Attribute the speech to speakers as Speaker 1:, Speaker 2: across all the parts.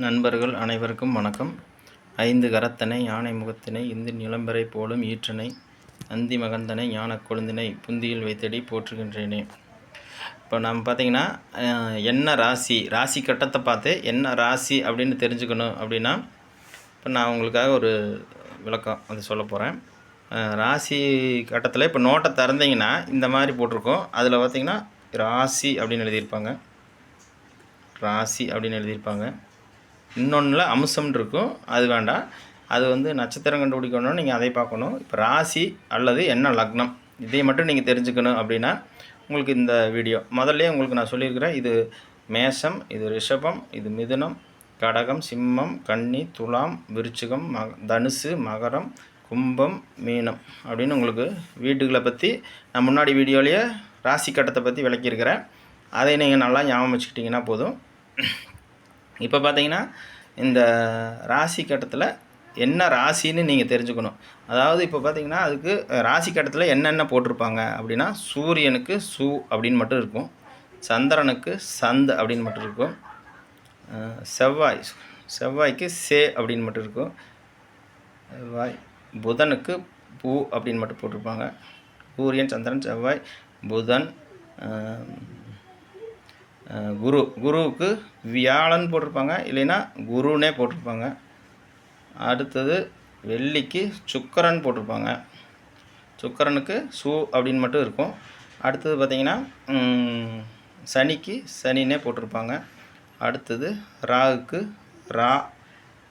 Speaker 1: நண்பர்கள் அனைவருக்கும் வணக்கம். ஐந்து கரத்தனை யானை முகத்தினை இந்து நிலம்பரை போலும் ஈற்றனை அந்தி மகந்தனை ஞானக் கொழுந்தினை புந்தியில் வைத்தடி போற்றுகின்றேனே. இப்போ நம்ம பார்த்தீங்கன்னா என்ன ராசி ராசி கட்டத்தை பார்த்து என்ன ராசி அப்படின்னு தெரிஞ்சுக்கணும் அப்படின்னா இப்போ நான் உங்களுக்காக ஒரு விளக்கம் அது சொல்ல போகிறேன் ராசி கட்டத்தில் இப்போ நோட்டை திறந்தீங்கன்னா இந்த மாதிரி போட்டிருக்கோம். அதில் பார்த்தீங்கன்னா ராசி அப்படின்னு எழுதியிருப்பாங்க. ராசி அப்படின்னு எழுதியிருப்பாங்க. இன்னொன்றில் அம்சம்னு இருக்கும். அது வேண்டாம் அது வந்து நட்சத்திரம் கண்டுபிடிக்கணும்னு நீங்கள் அதை பார்க்கணும். இப்போ ராசி அல்லது என்ன லக்னம்? இதை மட்டும் நீங்கள் தெரிஞ்சுக்கணும் அப்படின்னா உங்களுக்கு இந்த வீடியோ. முதல்ல உங்களுக்கு நான் சொல்லியிருக்கிறேன் இது மேஷம் இது ரிஷபம் இது மிதுனம் கடகம் சிம்மம் கன்னி துலாம் விருச்சிகம் மக தனுசு மகரம் கும்பம் மீனம் அப்படின்னு உங்களுக்கு வீட்டுகளை பற்றி நான் முன்னாடி வீடியோலேயே ராசி கட்டத்தை பற்றி விளக்கியிருக்கிறேன். அதை நீங்கள் நல்லா ஞாபகம் வச்சுக்கிட்டிங்கன்னா போதும். இப்போ பார்த்தீங்கன்னா இந்த ராசி கட்டத்தில் என்ன ராசின்னு நீங்கள் தெரிஞ்சுக்கணும். அதாவது இப்போ பார்த்தீங்கன்னா அதுக்கு ராசி கட்டத்தில் என்னென்ன போட்டிருப்பாங்க அப்படின்னா சூரியனுக்கு சு அப்படின்னு மட்டும் இருக்கும். சந்திரனுக்கு சந்த் அப்படின்னு மட்டும் இருக்கும். செவ்வாய் செவ்வாய்க்கு சே அப்படின்னு மட்டும் இருக்கும். செவ்வாய் புதனுக்கு பூ அப்படின்னு மட்டும் போட்டிருப்பாங்க. சூரியன் சந்திரன் செவ்வாய் புதன் குரு குருவுக்கு வியாழன் போட்டிருப்பாங்க இல்லைன்னா குருனே போட்டிருப்பாங்க. அடுத்தது வெள்ளிக்கு சுக்கரன் போட்டிருப்பாங்க. சுக்கரனுக்கு சு அப்படின்னு மட்டும் இருக்கும். அடுத்தது பார்த்திங்கன்னா சனிக்கு சனினே போட்டிருப்பாங்க. அடுத்தது ராகுக்கு ரா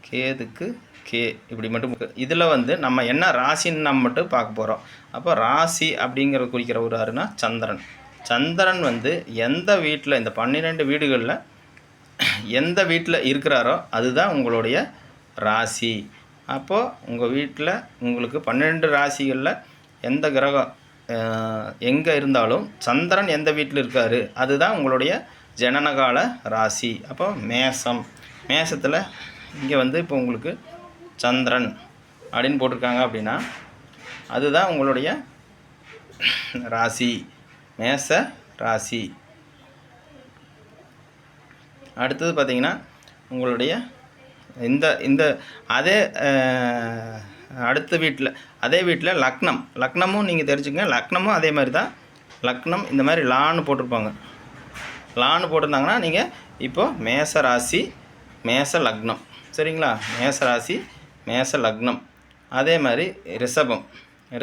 Speaker 1: கேதுக்கு கே இப்படி மட்டும் இதில் வந்து நம்ம என்ன ராசின்னு நம்ம மட்டும் பார்க்க போகிறோம் அப்போ ராசி அப்படிங்கிற குறிக்கிற ஒரு ஆறுனா சந்திரன். சந்திரன் வந்து எந்த வீட்டில் இந்த பன்னிரெண்டு வீடுகளில் எந்த வீட்டில் இருக்கிறாரோ அதுதான் உங்களுடைய ராசி. அப்போது உங்கள் வீட்டில் உங்களுக்கு பன்னிரெண்டு ராசிகளில் எந்த கிரகம் எங்கே இருந்தாலும் சந்திரன் எந்த வீட்டில் இருக்கார் அதுதான் உங்களுடைய ஜனனகால ராசி. அப்போ மேசம் மேசத்தில் இங்கே வந்து இப்போ உங்களுக்கு சந்திரன் அப்படின்னு போட்டிருக்காங்க அப்படின்னா அதுதான் உங்களுடைய ராசி. மேச ராசி. அடுத்தது பார்த்தீங்கன்னா உங்களுடைய இந்த இந்த அதே அடுத்த வீட்டில் அதே வீட்டில் லக்னம். லக்னமும் நீங்கள் தெரிஞ்சுங்க லக்னமும் அதே மாதிரி தான். லக்னம் இந்த மாதிரி லான்னு போட்டிருப்பாங்க. லான்னு போட்டிருந்தாங்கன்னா நீங்கள் இப்போது மேச ராசி மேச லக்னம். சரிங்களா? மேச ராசி மேச லக்னம். அதே மாதிரி ரிஷபம்.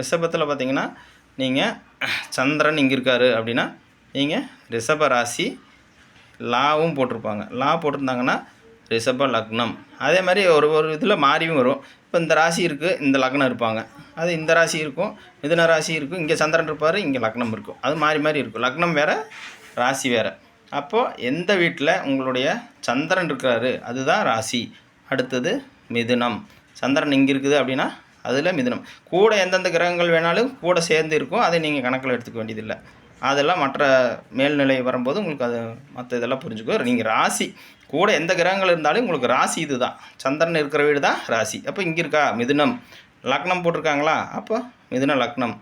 Speaker 1: ரிஷபத்தில் பார்த்தீங்கன்னா நீங்கள் சந்திரன் இங்கே இருக்கார் அப்படின்னா நீங்கள் ரிஷப ராசி லாவும் போட்டிருப்பாங்க. லா போட்டிருந்தாங்கன்னா ரிஷப லக்னம். அதே மாதிரி ஒரு ஒரு இதில் மாறியும் வரும். இப்போ இந்த ராசி இருக்குது இந்த லக்னம் இருப்பாங்க. அது இந்த ராசி இருக்கும் மிதுன ராசி இருக்கும். இங்கே சந்திரன் இருப்பார் இங்கே லக்னம் இருக்கும். அது மாறி மாறி இருக்கும். லக்னம் வேறு ராசி வேறு. அப்போது எந்த வீட்டில் உங்களுடைய சந்திரன் இருக்கிறாரு அதுதான் ராசி. அடுத்தது மிதுனம். சந்திரன் இங்கே இருக்குது அப்படின்னா அதில் மிதுனம். கூட எந்தெந்த கிரகங்கள் வேணாலும் கூட சேர்ந்து இருக்கும். அதை நீங்கள் கணக்கில் எடுத்துக்க வேண்டியதில்லை. அதெல்லாம் மற்ற மேல்நிலை வரும்போது உங்களுக்கு அது மற்ற இதெல்லாம் புரிஞ்சுக்கோ. நீங்கள் ராசி. கூட எந்த கிரகங்கள் இருந்தாலும் உங்களுக்கு ராசி இது தான் சந்திரன் இருக்கிற வீடு தான் ராசி. அப்போ இங்கே இருக்கா? மிதுனம். லக்னம் போட்டிருக்காங்களா? அப்போ மிதுன லக்னம்.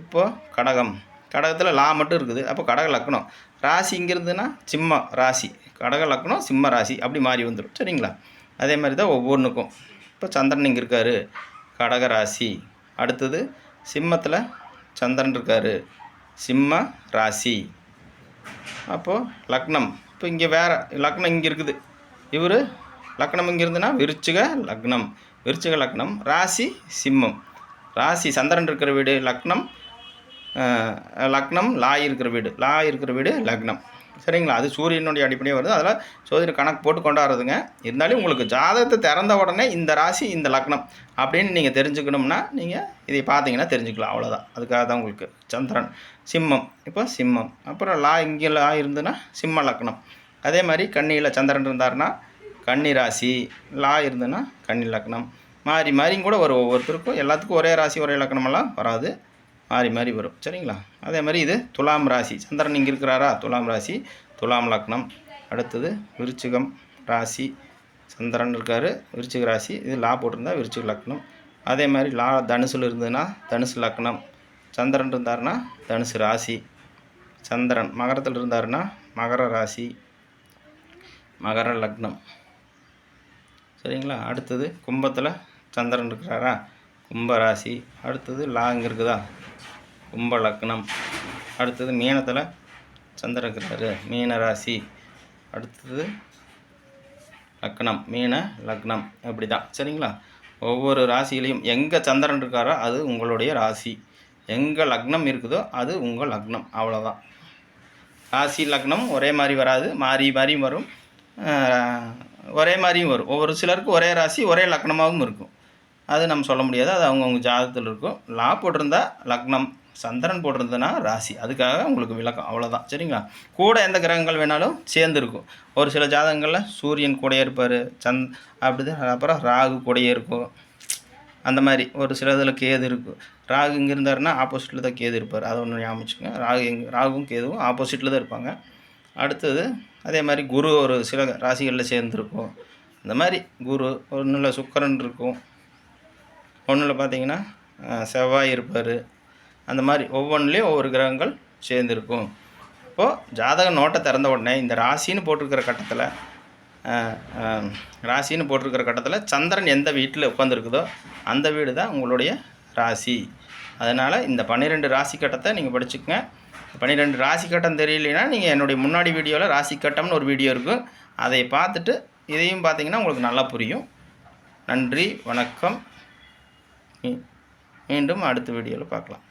Speaker 1: இப்போது கடகம். கடகத்தில் லா மட்டும் இருக்குது. அப்போ கடக லக்னம். ராசி இங்கே இருந்ததுன்னா சிம்ம ராசி. கடக லக்னம் சிம்ம ராசி. அப்படி மாறி வந்துடும். சரிங்களா? அதே மாதிரி தான் ஒவ்வொன்றுக்கும் இப்போ சந்திரன் இங்கே இருக்கார். கடக ராசி அடுத்தது சிம்மத்தில் சந்திரன் இருக்கார். சிம்ம ராசி. அப்போது லக்னம். இப்போ இங்கே வேறு லக்னம் இங்கே இருக்குது. இவர் லக்னம் இங்கே இருந்துன்னா விருச்சிக லக்னம். விருச்சிக லக்னம் ராசி சிம்மம். ராசி சந்திரன் இருக்கிற வீடு லக்னம். லக்னம் லா இருக்கிற வீடு. லா இருக்கிற வீடு லக்னம். சரிங்களா? அது சூரியனுடைய அடிப்படையே வருது. அதில் சோதனை கணக்கு போட்டு கொண்டாடுறதுங்க. இருந்தாலும் உங்களுக்கு ஜாதகத்தை திறந்த உடனே இந்த ராசி இந்த லக்னம் அப்படின்னு நீங்கள் தெரிஞ்சுக்கணும்னா நீங்கள் இதை பார்த்தீங்கன்னா தெரிஞ்சுக்கலாம். அவ்வளோதான் அதுக்காக தான் உங்களுக்கு சந்திரன் சிம்மம். இப்போ சிம்மம். அப்புறம் லா இங்கே லா இருந்துன்னா சிம்ம லக்னம். அதே மாதிரி கண்ணியில் சந்திரன் இருந்தாருன்னா கன்னி ராசி. லா இருந்துன்னா கன்னி லக்னம். மாறி மாறியும் கூட ஒரு ஒவ்வொருத்தருக்கும் எல்லாத்துக்கும் ஒரே ராசி ஒரே லக்னமெல்லாம் வராது. மாறி மாறி வரும். சரிங்களா? அதே மாதிரி இது துலாம் ராசி. சந்திரன் இங்கே இருக்கிறாரா? துலாம் ராசி. துலாம் லக்னம். அடுத்தது விருச்சிகம் ராசி. சந்திரன் இருக்கார். விருச்சிக ராசி. இது லா போட்டிருந்தா விருச்சிக லக்னம். அதே மாதிரி லா தனுசில் இருந்ததுன்னா தனுசு லக்னம். சந்திரன் இருந்தாருன்னா தனுசு ராசி. சந்திரன் மகரத்தில் இருந்தாருன்னா மகர ராசி. மகர லக்னம். சரிங்களா? அடுத்தது கும்பத்தில் சந்திரன் இருக்கிறாரா? கும்ப ராசி. அடுத்தது இங்கே இருக்குதா? கும்ப லக்னம் அடுத்தது மீனத்தில் சந்திரன் இருக்கிறாரு மீன ராசி அடுத்தது லக்னம் மீன லக்னம். அப்படி தான் சரிங்களா? ஒவ்வொரு ராசியிலையும் எங்கே சந்திரன் இருக்காரோ அது உங்களுடைய ராசி. எங்கே லக்னம் இருக்குதோ அது உங்கள் லக்னம். அவ்வளோதான் ராசி லக்னம் ஒரே மாதிரி வராது. மாறி மாறி வரும். ஒரே மாதிரியும் வரும். ஒவ்வொரு சிலருக்கு ஒரே ராசி ஒரே லக்னமாகவும் இருக்கும். அது நம்ம சொல்ல முடியாது. அது அவங்கவுங்க ஜாதகத்தில் இருக்கும். லா போட்டிருந்தா லக்னம். சந்திரன் போட்டிருந்ததுன்னா ராசி. அதுக்காக உங்களுக்கு விளக்கம். அவ்வளோதான் சரிங்களா? கூட எந்த கிரகங்கள் வேணாலும் சேர்ந்துருக்கும். ஒரு சில ஜாதகங்களில் சூரியன் கூடயே இருப்பார் சந்த் அப்படிதான் அப்புறம் ராகு கூடயே இருக்கும். அந்த மாதிரி. ஒரு சில இதில் கேது இருக்கும் ராகு இங்கே இருந்தாருன்னா ஆப்போசிட்டில் தான் கேது இருப்பார். அதை ஒன்று ஞாபகம் ராகு எங் ராகும் கேதுவும் ஆப்போசிட்டில் தான் இருப்பாங்க. அடுத்தது அதே மாதிரி குரு ஒரு சில ராசிகளில் சேர்ந்துருக்கும். இந்த மாதிரி குரு ஒன்றில் சுக்கரன் இருக்கும். ஒன்றில் பார்த்தீங்கன்னா செவ்வாய் இருப்பார். அந்த மாதிரி ஒவ்வொன்றுலேயும் ஒவ்வொரு கிரகங்கள் சேர்ந்துருக்கும். இப்போது ஜாதக நோட்டை திறந்த உடனே இந்த ராசின்னு போட்டிருக்கிற கட்டத்தில் ராசின்னு போட்டிருக்கிற கட்டத்தில் சந்திரன் எந்த வீட்டில் உட்காந்துருக்குதோ அந்த வீடு தான் உங்களுடைய ராசி. அதனால் இந்த பன்னிரெண்டு ராசி கட்டத்தை நீங்கள் படிச்சுக்கங்க. பன்னிரெண்டு ராசி கட்டம் தெரியலைன்னா நீங்கள் என்னுடைய முன்னாடி வீடியோவில் ராசி கட்டம்னு ஒரு வீடியோ இருக்கும். அதை பார்த்துட்டு இதையும் பார்த்தீங்கன்னா உங்களுக்கு நல்லா புரியும். நன்றி வணக்கம். மீண்டும் அடுத்த வீடியோவில் பார்க்கலாம்.